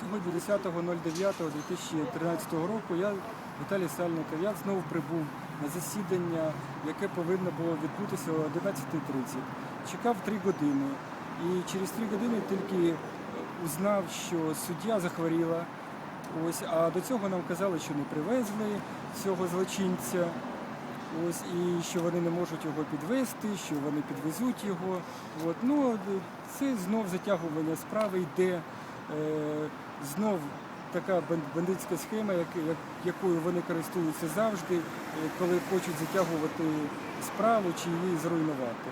Сьогодні 10.09.2013 року я, Віталій Сальников, я знову прибув на засідання, яке повинно було відбутися о 11.30. Чекав три години. І через три години тільки узнав, що суддя захворіла. Ось, а до цього нам казали, що не привезли цього злочинця. Ось, і що вони не можуть його підвести, що вони підвезуть його. От, ну, це знов затягування справи йде. Е, знов така бандитська схема, як, як, якою вони користуються завжди, е, коли хочуть затягувати справу чи її зруйнувати.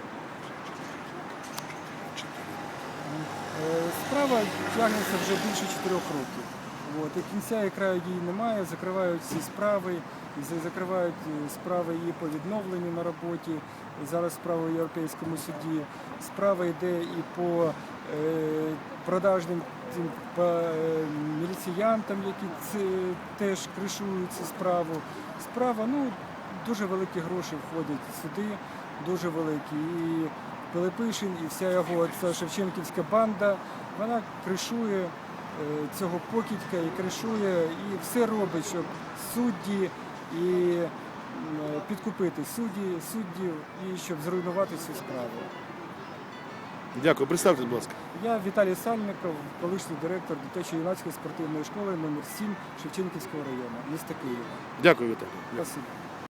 Е, Справа тягнеться вже більше чотирьох років. От, і кінця і краю її немає, закривають всі справи, закривають справи і по відновленню на роботі. Зараз справа в Європейському суді. Справа йде і по продажним цим, по, е, міліціянтам, які теж кришують цю справу. Справа, ну, дуже великі гроші входять сюди, дуже великі. І Пилипишин, і вся його ця Шевченківська банда, вона кришує е, цього покидька і кришує, і все робить, щоб судді і е, підкупити судді, суддів і щоб зруйнувати цю справу. Дякую, представте, будь ласка. Я Віталій Сальников, колишній директор дитячої юнацької спортивної школи номер 7 Шевченківського району, міста Києва. Дякую, Віталій. Спасибо.